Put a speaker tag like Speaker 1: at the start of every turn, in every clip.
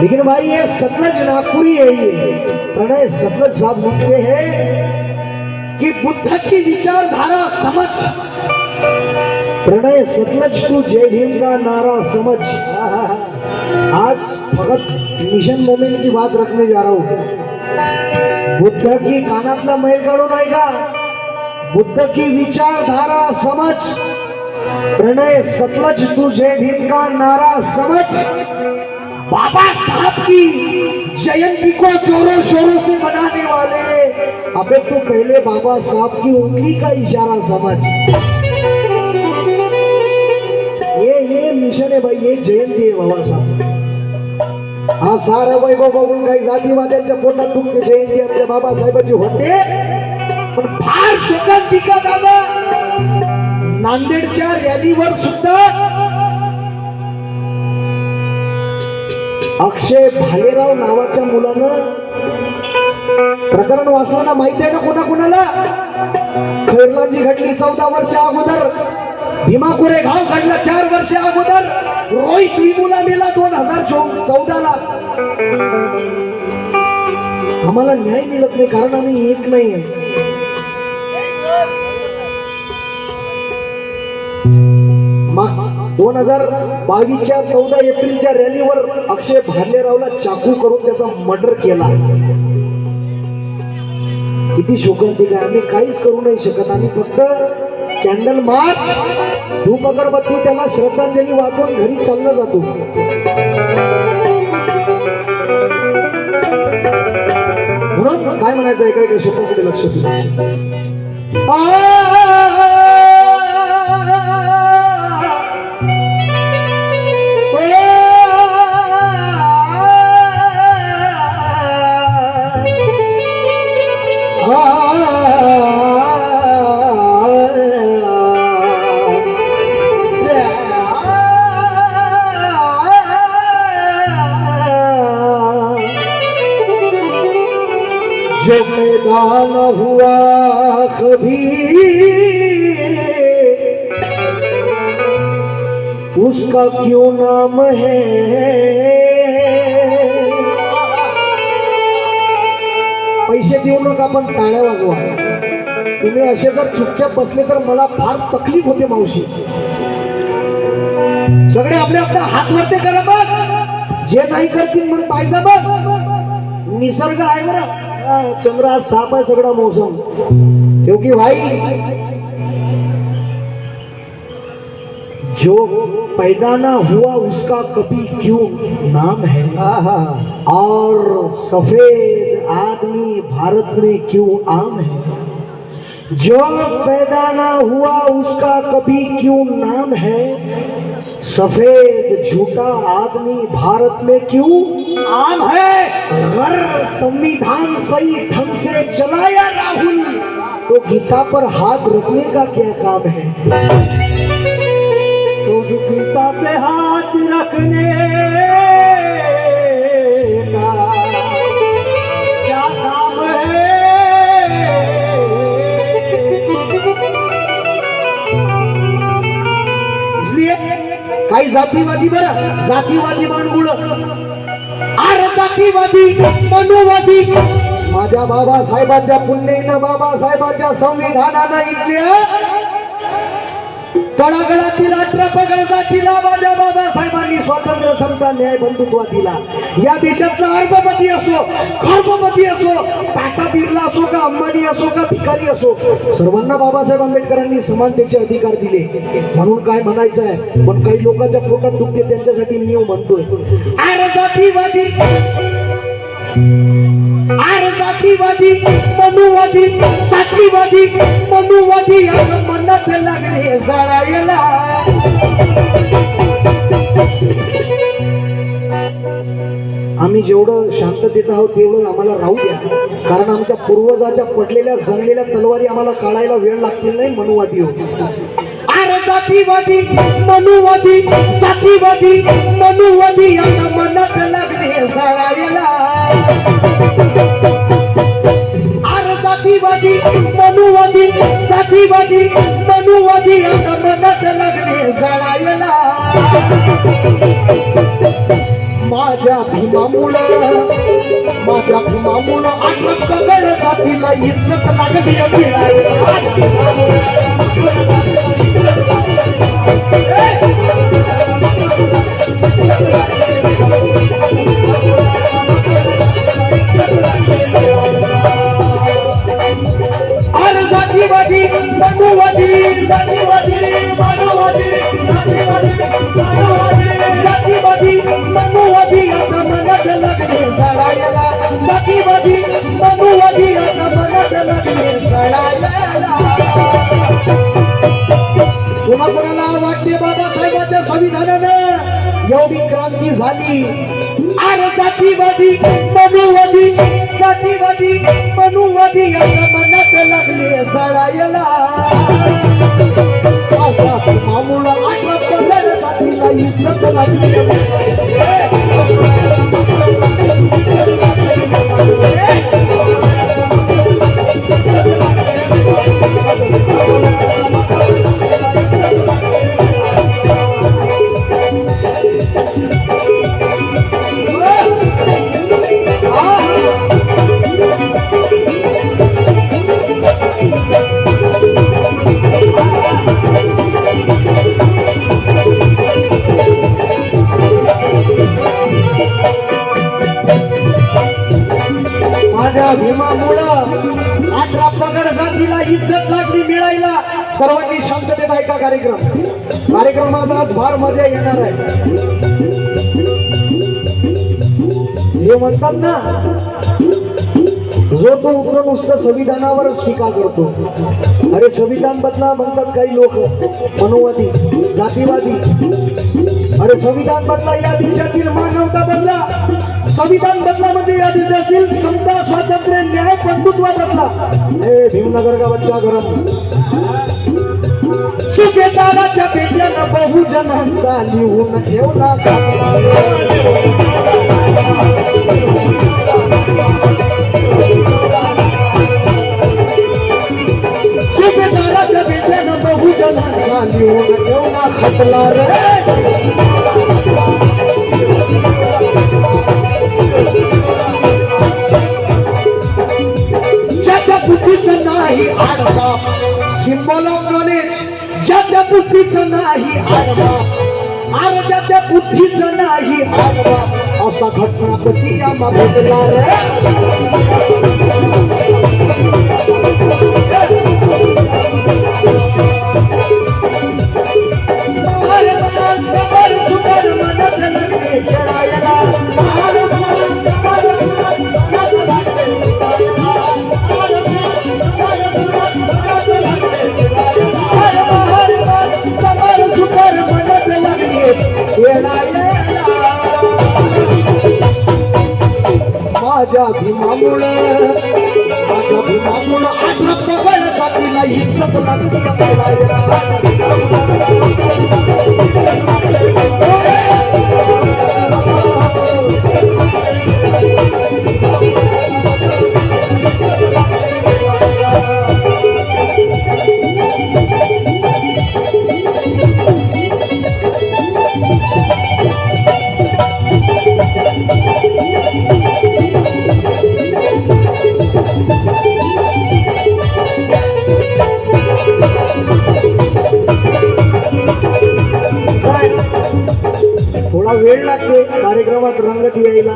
Speaker 1: लेकिन भाई ये सतलज नागपुरी है ये। प्रणय सतलज साहब बोलते हैं कि बुद्ध की विचारधारा समझ। प्रणय सतलज तू जय भीम का नारा समझ। आज फकत मिशन मोमेंट की बात रखने जा रहा हूं। बुद्ध की कानातला मैल काढू नाही का बुद्ध की विचारधारा समझ। प्रणय सतलज तू जय भीम का नारा समझ। बाबा साहब की जयंती को जोरों शोरों से मनाने वाले। अबे तू पहले बाबा साहब की उंगली का इशारा समझ। ये ये मिशन है भाई ये जयंती है बाबा साहब। हा सारा वैभव बघून काही जातीवाद्यांच्या पोटात दुखते जयंती आपल्या बाबासाहेबांची होते। पण फार शोकांतिका दादा। नांदेडच्या रॅलीवर सुद्धा अक्षय भालेराव नावाच्या मुलानं प्रकरण वाचताना माहिती आहे का कोणा कोणाला खैरलांची घडली चौदा वर्ष अगोदर. भीमाकुरे घाव घडला चार वर्ष अगोदर. रोहित विमुला मेला दोन हजार चौदा ला आम्हाला न्याय मिळत नाही कारण आम्ही एक नाही दोन हजार बावीसच्या चौदा एप्रिलच्या रॅलीवर अक्षय भालेरावला चाकू करून त्याचा मर्डर केला. किती शोकांतिक आहे. आम्ही काहीच करू नाही शकत. आम्ही फक्त कॅन्डल मार्च धूप अगरबत्ती त्याला श्रद्धांजली वाचून घरी चाललं जातो. म्हणून काय म्हणायचं आहे काय काय शोकांकडे लक्ष जो मैदान हुआ कभी। उसका क्यों नाम है? पैसे देऊ नका पण ताळ्या वाजवा. तुम्ही असे जर चुपचाप बसले तर मला फार तकलीफ होते मावशी. सगळे आपले आपले हात वरते करा बघ जे नाही करतील मग पाहिजे बघ निसर्ग आहे बरं. चंद्र आज साफ़ है सगड़ा मौसम। क्योंकि भाई जो पैदा ना हुआ उसका कभी क्यों नाम है? और सफ़ेद आदमी भारत में क्यों आम है? जो पैदा ना हुआ उसका कभी क्यों नाम है? सफ़ेद झूठा आदमी भारत में क्यों?
Speaker 2: आम है।
Speaker 1: अगर संविधान सही ढंग से चलाया राहुल। तो गीता पर हाथ रखने का क्या काम है?
Speaker 2: तो गीता पे हाथ रखने
Speaker 1: जातीवादी बरं. जातीवादी मानगुळ. आर जातीवादी मनुवादी. माझ्या बाबासाहेबांच्या पुण्येनं बाबासाहेबांच्या संविधानानं इथल्या तळागळातील अठरा पगड जातीला माझ्या स्वातंत्र्य समता न्याय बंधुत्व दिला. या देशातला अर्बपती असो खर्बपती असो टाटा बिर्ला असो का अंबानी असो का भिकारी असो सर्वांना बाबासाहेब आंबेडकरांनी समानतेचे अधिकार दिले. म्हणून काय म्हणायचं आहे पण काही लोकांच्या पोटात दुखते त्यांच्यासाठी मी म्हणतोय. आर जातीवादी आर जातीवादी मनुवादी साठीवादी मनुवादी मनात लागले जाळायला. आम्ही जेवढं शांततेत आहोत तेवढं आम्हाला राहू द्या. कारण आमच्या पूर्वजाच्या पडलेल्या जंगलेल्या तलवारी आम्हाला काढायला वेळ लागतील नाही मनुवादी हो. जातीवादी मनुवादी जातीवादी मनुवादी आता मनात लागले जाळायला. आर जातीवादी मनुवादी जातीवादी मनुवादी यांना मनात लागले जळायला. माझ्या भीमामुळं माझ्या भीमामुळं आठ पगड जातीला इज्जत लागली अरे कोणाला बाबासाहेबांच्या संविधानाने एवढी क्रांती झाली. अरे जातीवादी मनुवादी जातीवादी मनुवादी आता मनात लागले जळायला. मामुळा आठवत जातीला इज्जत लागली. माझ्या भीमा भीमामुळं अठरा पगड जातीला इज्जत लागली मिळायला सर्वांनी शांततेत ऐका कार्यक्रम. कार्यक्रमात आज फार मजा येणार आहे. हे म्हणतात ना जो तो उग्र नुसतं संविधानावरच टीका करतो. अरे संविधान बदला म्हणतात काही लोक मनोवादी जातीवादी. अरे संविधान बदला या देशातील मानव संविधान बदला म्हणजे या देशातील समता स्वातंत्र्य न्याय बंधुत्व बदला हे भीमनगर का बच्चा गरम सुभेदाराच्या पेट्यानं बहुजनांचा लिहून ठेवला सुभेदाराच्या पेट्यानं बहुजनांचा लिहून ठेवला खटला रे. बुद्धीचं नाही आरजाच्या आणि बुद्धीचं नाही असा घटनापती आम्हा भेटला रे. باگو بامن वेळ लागते कार्यक्रमात रंगत यायला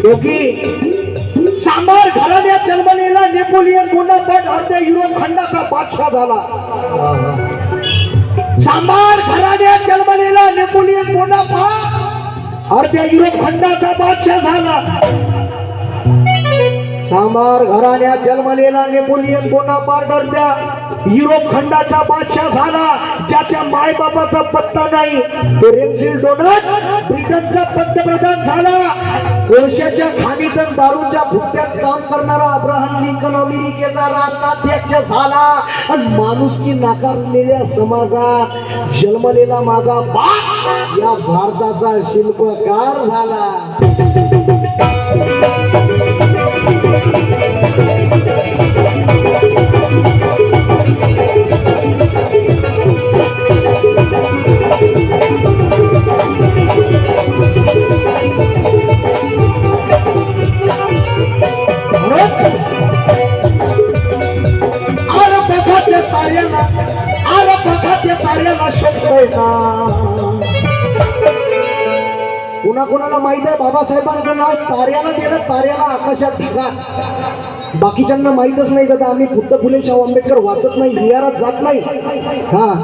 Speaker 1: क्योंकि सांबार घराण्यात जन्मलेला नेपोलियन बोनापार्ट अर्ध्या युरोप खंडाचा बादशाह झाला. सांबार घराण्यात जन्मलेला नेपोलियन बोनापार्ट अर्ध्या युरोप खंडाचा बादशाह झाला. सांबार घराण्यात जन्मलेला नेपोलियन बोनापार्ट अर्ध्या युरोप खंडाचा बादशाह झाला ज्याच्या मायबापाचा पत्ता नाही. डोनट ब्रिटनचा पंतप्रधान झाला. कोळशाच्या खाणीत दारूच्या भुट्ट्यात काम करणारा अब्राहम लिंकन अमेरिकेचा राष्ट्राध्यक्ष झाला. आणि माणुसकी नाकारलेल्या समाजात जन्मलेला माझा बाप या भारताचा शिल्पकार झाला. कोणाला माहीत आहे? बाबासाहेबांचं नाव तार्याला दिलं तार्याला आकाशात ढगा बाकीच्यांना माहीतच नाही जात आम्ही बुद्ध फुले शाहू आंबेडकर वाचत नाही रियारात जात नाही. हा.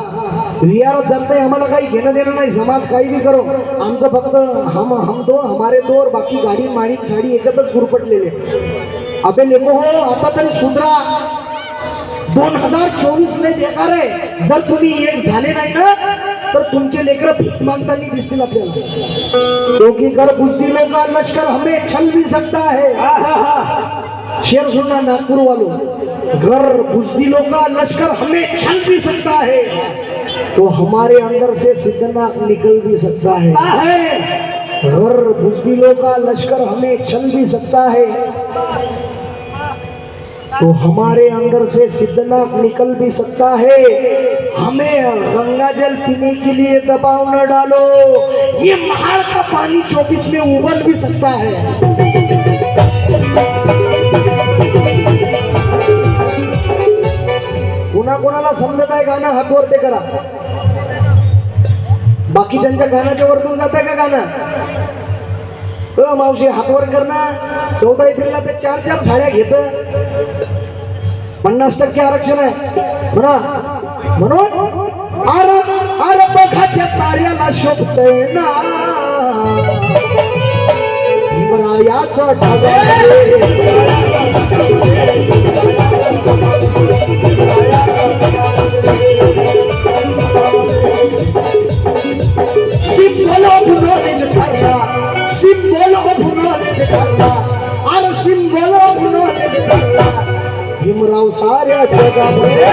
Speaker 1: रियारात जात नाही आम्हाला काही घेणं देणं नाही समाज काही बी करो. आमचं फक्त हम हम दो हमारे दोर बाकी गाडी माणिक साडी याच्यातच गुरपटलेले अबे लेको हो आता तरी सुधरा. दोन हज़ार चोवीस लय बेकार आहे जर तुम्ही एक झाले नाही ना, तर तुमचे लेकर भीक मागताना दिसतील आपल्याला. क्योंकि घर बुजदिलों का लश्कर हमें छल भी सकता है. शेर सुनना नागपुर वालों घर बुजदिलों का लश्कर हमें छल भी सकता है. तो हमारे अंदर से सिद्धनाक निकल भी सकता है. घर बुजदिलों का लश्कर हमें छल भी सकता है. तो हमारे अंदर से सिद्धनाक निकल भी सकता है। हमें गंगा जल पीने के लिए दबाव न डालो। ये महाड़ का पानी चौबीस में उबल भी सकता है। कोणा कोणाला समजत आहे गाणं हातवर ते करा। बाकीच्यांच्या गाण्याच्या वरतून जात आहे का गाणं अ मावशी हातवर कर ना. चौदा एप्रिलला ते चार चार साड्या घेत. पन्नास टक्के आरक्षण आहे. म्हणा. म्हणून अरे अरे बघा तार्याला शोभतय ना. भीमरायाचा ढगा ऑफ नॉलेज ठरला सिंबल अरे सिंबल भीमराव साऱ्या जगामध्ये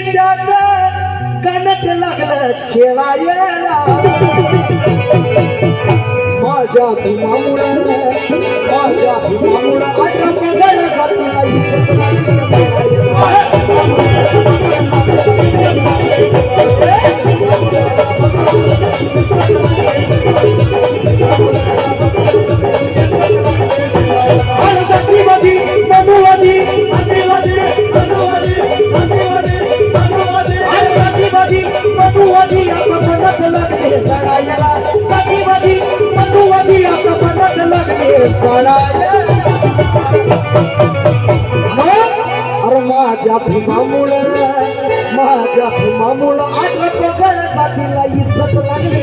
Speaker 1: कमलेशाचं कणक लागलं शेवायला माझ्या भीमामुळं माझ्या भीमामुळं आता पगड जातीला इज्जत भीमामुळे माझ्या भीमामुळे आठवत साथीला इज्जत लागली.